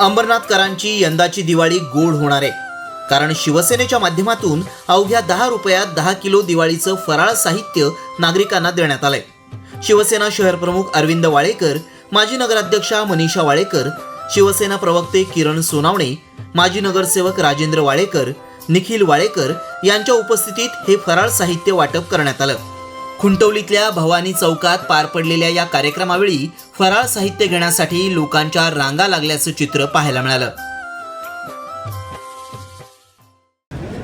अंबरनाथकरांची यंदाची दिवाळी गोड होणार आहे. कारण शिवसेनेच्या माध्यमातून अवघ्या दहा रुपयात दहा किलो दिवाळीचं फराळ साहित्य नागरिकांना देण्यात आलंय. शिवसेना शहर प्रमुख अरविंद वाळेकर माजी नगराध्यक्षा मनीषा वाळेकर शिवसेना प्रवक्ते किरण सोनावणे माजी नगरसेवक राजेंद्र वाळेकर निखिल वाळेकर यांच्या उपस्थितीत हे फराळ साहित्य वाटप करण्यात आलं. खुंटवलीतल्या भवानी चौकात पार पडलेल्या या कार्यक्रमावेळी फराळ साहित्य घेण्यासाठी लोकांच्या रांगा लागल्याचं चित्र पाहायला मिळालं.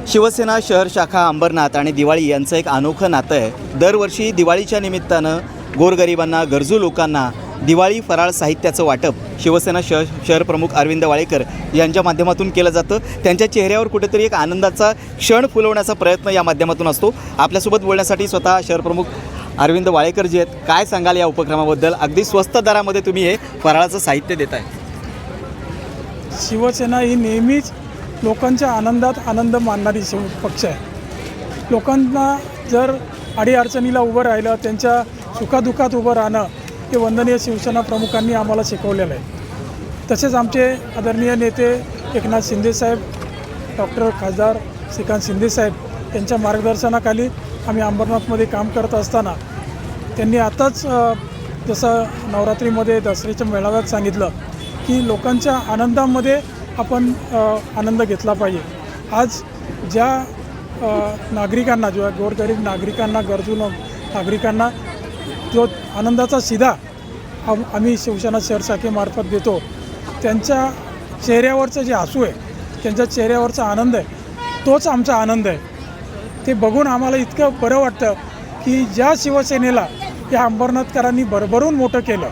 शिवसेना शहर शाखा अंबरनाथ आणि दिवाळी यांचं एक अनोखं नातं आहे. दरवर्षी दिवाळीच्या निमित्तानं गोरगरिबांना गरजू लोकांना दिवाळी फराळ साहित्याचं वाटप शिवसेना शहर शहर प्रमुख अरविंद वाळेकर यांच्या माध्यमातून केलं जातं. त्यांच्या चेहऱ्यावर कुठेतरी एक आनंदाचा क्षण फुलवण्याचा प्रयत्न या माध्यमातून असतो. आपल्यासोबत बोलण्यासाठी स्वतः शहर प्रमुख अरविंद वाळेकर जे आहेत काय सांगाल या उपक्रमाबद्दल? अगदी स्वस्त दरामध्ये तुम्ही हे फराळाचं साहित्य देत आहे शिवसेना ही नेहमीच लोकांच्या आनंदात आनंद मानणारी शिव पक्ष आहे. लोकांना जर अडीअडचणीला उभं राहिलं त्यांच्या सुखादुखात उभं राहणं हे वंदनीय शिवसेना प्रमुखांनी आम्हाला शिकवलेलं आहे. तसेच आमचे आदरणीय नेते एकनाथ शिंदेसाहेब डॉक्टर खासदार श्रीकांत शिंदेसाहेब यांच्या मार्गदर्शनाखाली आम्ही अंबरनाथमध्ये काम करत असताना त्यांनी आताच जसं नवरात्रीमध्ये दसऱ्याच्या मेळाव्यात सांगितलं की लोकांच्या आनंदामध्ये आपण आनंद घेतला पाहिजे. आज ज्या नागरिकांना किंवा गोरगरीब नागरिकांना गरजू नागरिकांना जो आनंदाचा शिधा आम आम्ही शिवसेना शहर शाखेमार्फत देतो. त्यांच्या चेहऱ्यावरचं जे हसू आहे त्यांच्या चेहऱ्यावरचा आनंद आहे तोच आमचा आनंद आहे. ते बघून आम्हाला इतकं बरं वाटतं की ज्या शिवसेनेला या अंबरनाथकरांनी भरभरून मोठं केलं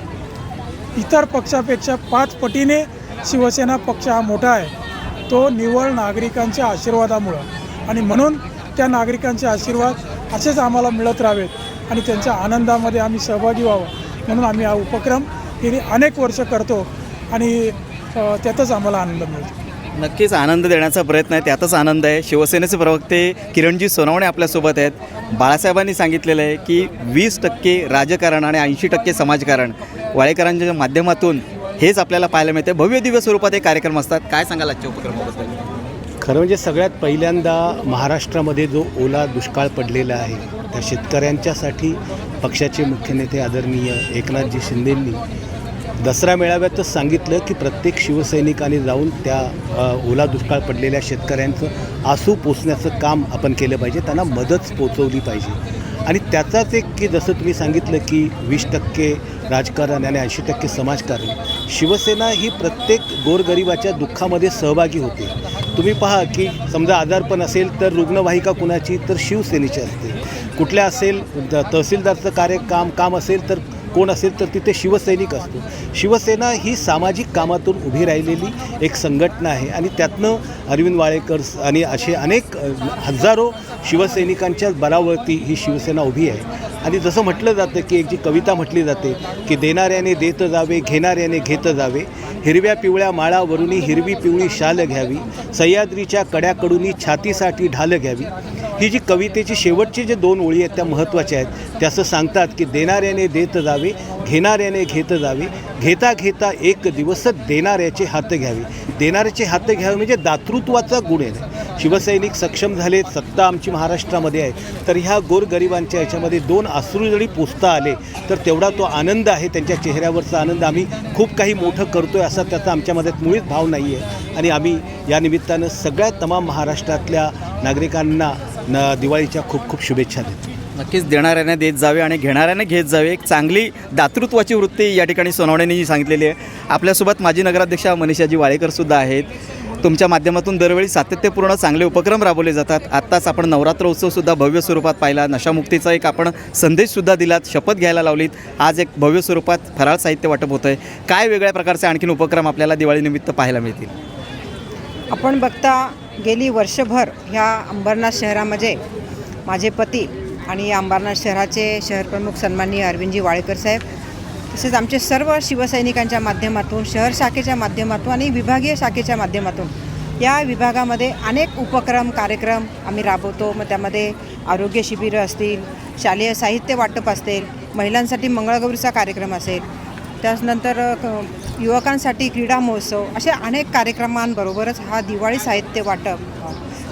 इतर पक्षापेक्षा पाच पटीने शिवसेना पक्ष हा मोठा आहे. तो निव्वळ नागरिकांच्या आशीर्वादामुळं. आणि म्हणून त्या नागरिकांचे आशीर्वाद असेच आम्हाला मिळत राहावेत. आणि त्यांच्या आनंदामध्ये आम्ही सहभागी व्हावं म्हणून आम्ही हा उपक्रम गेली अनेक वर्ष करतो आणि त्यातच आम्हाला आनंद मिळतो. नक्कीच आनंद देण्याचा प्रयत्न आहे त्यातच आनंद आहे. शिवसेनेचे प्रवक्ते किरणजी सोनवणे आपल्यासोबत आहेत. बाळासाहेबांनी सांगितलेलं आहे की वीस टक्के राजकारण आणि ऐंशी टक्के समाजकारण वाळेकरांच्या माध्यमातून हेच आपल्याला पाहायला मिळते. भव्य दिव्य स्वरूपात हे कार्यक्रम असतात. काय सांगाल आजच्या उपक्रमाबद्दल? खरं म्हणजे सगळ्यात पहिल्यांदा महाराष्ट्रामध्ये जो ओला दुष्काळ पडलेला आहे त्या शेतकऱ्यांच्यासाठी पक्षाचे मुख्य नेते आदरणीय एकनाथजी शिंदेंनी दसरा मेळाव्यातच सांगितलं की प्रत्येक शिवसैनिकाने जाऊन त्या ओला दुष्काळ पडलेल्या शेतकऱ्यांचं आसू पोचण्याचं काम आपण केलं पाहिजे त्यांना मदत पोचवली पाहिजे. आणि त्याचाच एक की जसं तुम्ही सांगितलं की वीस टक्के राजकारण आणि ऐंशी टक्के समाजकारण शिवसेना ही प्रत्येक गोरगरिबाच्या दुःखामध्ये सहभागी होते. तुम्ही पहा की समजा आजारपण असेल तर रुग्णवाहिका कुणाची तर शिवसेनेची असते. कुठल्या असेल तहसीलदारचं कार्य काम काम असेल तर कोण असेल तर तिथे शिवसैनिक असतो. शिवसेना ही सामाजिक कामातून उभी राहिलेली एक संघटना आहे आणि त्यातनं अरविंद वाळेकर आणि असे अनेक हजारो शिवसैनिकांच्या बरावरती ही शिवसेना उभी आहे. आणि जसं म्हटलं जातं की एक जी कविता म्हटली जाते की देणाऱ्याने देत जावे घेणाऱ्याने घेत जावे हिरव्या पिवळ्या माळावरुनी हिरवी पिवळी शाल घ्यावी सह्याद्रीच्या कड्याकडून छातीसाठी ढाल घ्यावी. ही जी कवितेची शेवटची जे दोन ओळी आहेत त्या महत्त्वाच्या आहेत. त्या असं सांगतात की देणाऱ्याने देत जावे घेणाऱ्याने घेत जावे घेता घेता एक दिवस देणाऱ्याचे हात घ्यावे. देणाऱ्याचे हात घ्यावे म्हणजे दातृत्वाचा गुण आहे. शिवसैनिक सक्षम झाले सत्ता आमची महाराष्ट्रामध्ये आहे. तर ह्या गोरगरिबांच्या याच्यामध्ये दोन अश्रू जरी पोचता आले तर तेवढा तो आनंद आहे त्यांच्या चेहऱ्यावरचा आनंद. आम्ही खूप काही मोठं करतो आहे असा त्याचा आमच्यामध्ये मुळीच भाव नाही आहे आणि आम्ही या निमित्तानं सगळ्या तमाम महाराष्ट्रातल्या नागरिकांना न दिवाळीच्या खूप खूप शुभेच्छा देतो. नक्कीच देणाऱ्याने देत जावे आणि घेणाऱ्याने घेत जावे. एक चांगली दातृत्वाची वृत्ती या ठिकाणी सोनवणेंनी सांगितलेली आहे. आपल्यासोबत माजी नगराध्यक्षा मनीषाजी वाळेकर सुद्धा आहेत. तुमच्या माध्यमातून दरवेळी सातत्यपूर्ण चांगले उपक्रम राबवले जातात. आत्ताच आपण नवरात्र उत्सवसुद्धा भव्य स्वरूपात पाहिला. नशामुक्तीचा एक आपण संदेशसुद्धा दिलात शपथ घ्यायला लावलीत. आज एक भव्य स्वरूपात फराळ साहित्य वाटप होतं आहे काय वेगळ्या प्रकारचे आणखीन उपक्रम आपल्याला दिवाळीनिमित्त पाहायला मिळतील? आपण बघता गेली वर्षभर ह्या अंबरनाथ शहरामध्ये माझे पती आणि अंबरनाथ शहराचे शहरप्रमुख सन्माननीय अरविंदजी वाळेकर साहेब तसेच आमचे सर्व शिवसैनिकांच्या माध्यमातून शहर शाखेच्या माध्यमातून आणि विभागीय शाखेच्या माध्यमातून या विभागामध्ये अनेक उपक्रम कार्यक्रम आम्ही राबवतो. मग त्यामध्ये आरोग्य शिबिरं असतील शालेय साहित्य वाटप असतील महिलांसाठी मंगळगौरीचा कार्यक्रम असेल त्यानंतर क- युवकांसाठी क्रीडा महोत्सव अशा अनेक कार्यक्रमांबरोबरच हा दिवाळी साहित्य वाटप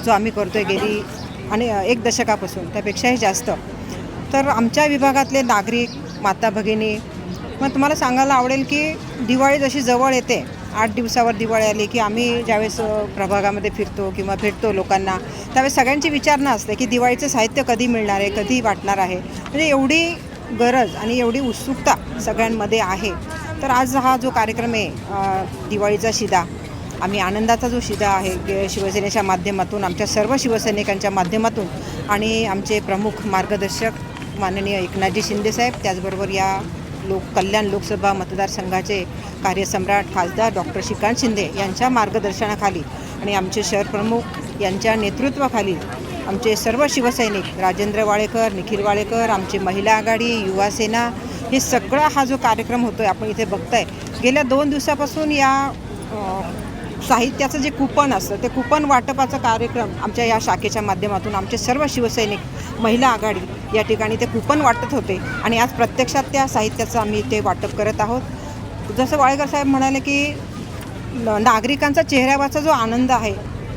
जो आम्ही करतो आहे गेली आणि एक दशकापासून त्यापेक्षाही जास्त. तर आमच्या विभागातले नागरिक माता भगिनी मग तुम्हाला सांगायला आवडेल की दिवाळी जशी जवळ येते आठ दिवसावर दिवाळी आली की आम्ही ज्यावेळेस प्रभागामध्ये फिरतो किंवा भेटतो लोकांना त्यावेळेस सगळ्यांची विचारणा असते की दिवाळीचं साहित्य कधी मिळणार आहे कधी वाटणार आहे. म्हणजे एवढी गरज आणि एवढी उत्सुकता सगळ्यांमध्ये आहे. तर आज हा जो कार्यक्रम आहे दिवाळीचा शिदा आम्ही आनंदाचा जो शिदा आहे शिवसेनेच्या माध्यमातून आमच्या सर्व शिवसैनिकांच्या माध्यमातून आणि आमचे प्रमुख मार्गदर्शक माननीय एकनाथजी शिंदेसाहेब त्याचबरोबर या लोक कल्याण लोकसभा मतदारसंघाचे कार्यसम्राट खासदार डॉक्टर श्रीकांत शिंदे यांच्या मार्गदर्शनाखाली आणि आमचे शहर प्रमुख यांच्या नेतृत्वाखाली आमचे सर्व शिवसैनिक राजेंद्र वाळेकर निखिल वाळेकर आमची महिला आघाडी युवा सेना हे सगळा हा जो कार्यक्रम होतो आहे आपण इथे बघताय. गेल्या दोन दिवसापासून या साहित्याचं जे कुपन असतं ते कुपन वाटपाचा कार्यक्रम आमच्या या शाखेच्या माध्यमातून आमचे सर्व शिवसैनिक महिला आघाडी या ठिकाणी ते कुपन वाटत होते आणि आज प्रत्यक्षात त्या साहित्याचं आम्ही ते वाटप करत आहोत. जसं वाळेकर साहेब म्हणाले की न- नागरिकांचा चेहऱ्यावरचा जो आनंद आहे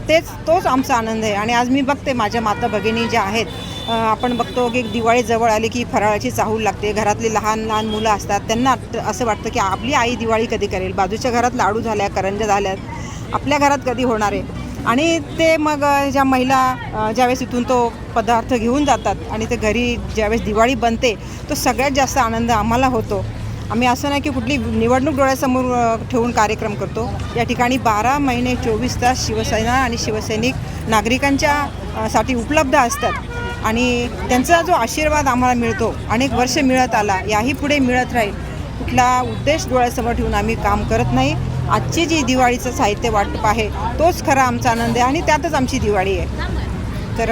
तेच तोच आमचा आनंद आहे. आणि आज मी बघते माझ्या माता भगिनी ज्या आहेत आपण बघतो की दिवाळी जवळ आली की फराळाची चाहूल लागते. घरातली लहान लहान मुलं असतात. त्यांना असं वाटतं की आपली आई दिवाळी कधी करेल? बाजूच्या घरात लाडू झाल्या करंजा झाल्यात आपल्या घरात कधी होणार आहे? आणि ते मग ज्या महिला ज्यावेळेस इथून तो पदार्थ घेऊन जातात आणि ते घरी ज्यावेळेस दिवाळी बनते तो सगळ्यात जास्त आनंद आम्हाला होतो. आम्ही असं नाही की कुठली निवडणूक डोळ्यासमोर ठेवून कार्यक्रम करतो. या ठिकाणी बारा महिने चोवीस तास शिवसेना आणि शिवसैनिक नागरिकांच्या साठी उपलब्ध असतात. आणि त्यांचा जो आशीर्वाद आम्हाला मिळतो अनेक वर्ष मिळत आला याही पुढे मिळत राहील. कुठला उद्देश डोळ्यासमोर ठेवून आम्ही काम करत नाही. आजची जी दिवाळीचं साहित्य वाटप आहे तोच खरा आमचा आनंद आहे आणि त्यातच आमची दिवाळी आहे. तर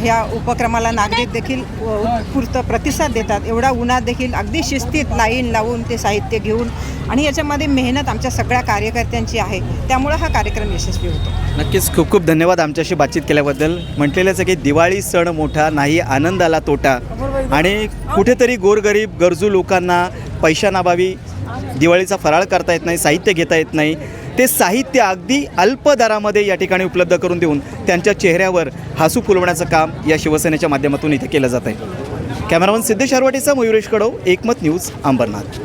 ह्या उपक्रमाला नागरिक देखील अ, उत्स्फूर्त प्रतिसाद देतात. एवढा उन्हात देखील अगदी शिस्तीत लाईन लावून ते साहित्य घेऊन आणि याच्यामध्ये मेहनत आमच्या सगळ्या कार्यकर्त्यांची आहे. त्यामुळं हा कार्यक्रम यशस्वी होतो. नक्कीच खूप खूप धन्यवाद आमच्याशी बातचीत केल्याबद्दल. म्हटलेलंच आहे की दिवाळी सण मोठा नाही आनंदाला तोटा. आणि कुठेतरी गोरगरीब गरजू लोकांना पैशानाभावी दिवाळीचा फराळ करता येत नाही साहित्य घेता येत नाही. ते साहित्य अगदी अल्प दरामध्ये या ठिकाणी उपलब्ध करून देऊन त्यांच्या चेहऱ्यावर हसू फुलवण्याचं काम या शिवसेनेच्या माध्यमातून इथे केलं जात आहे. कॅमेरामन सिद्धेश आरवाटीचा मयुरेश कडव एकमत न्यूज अंबरनाथ.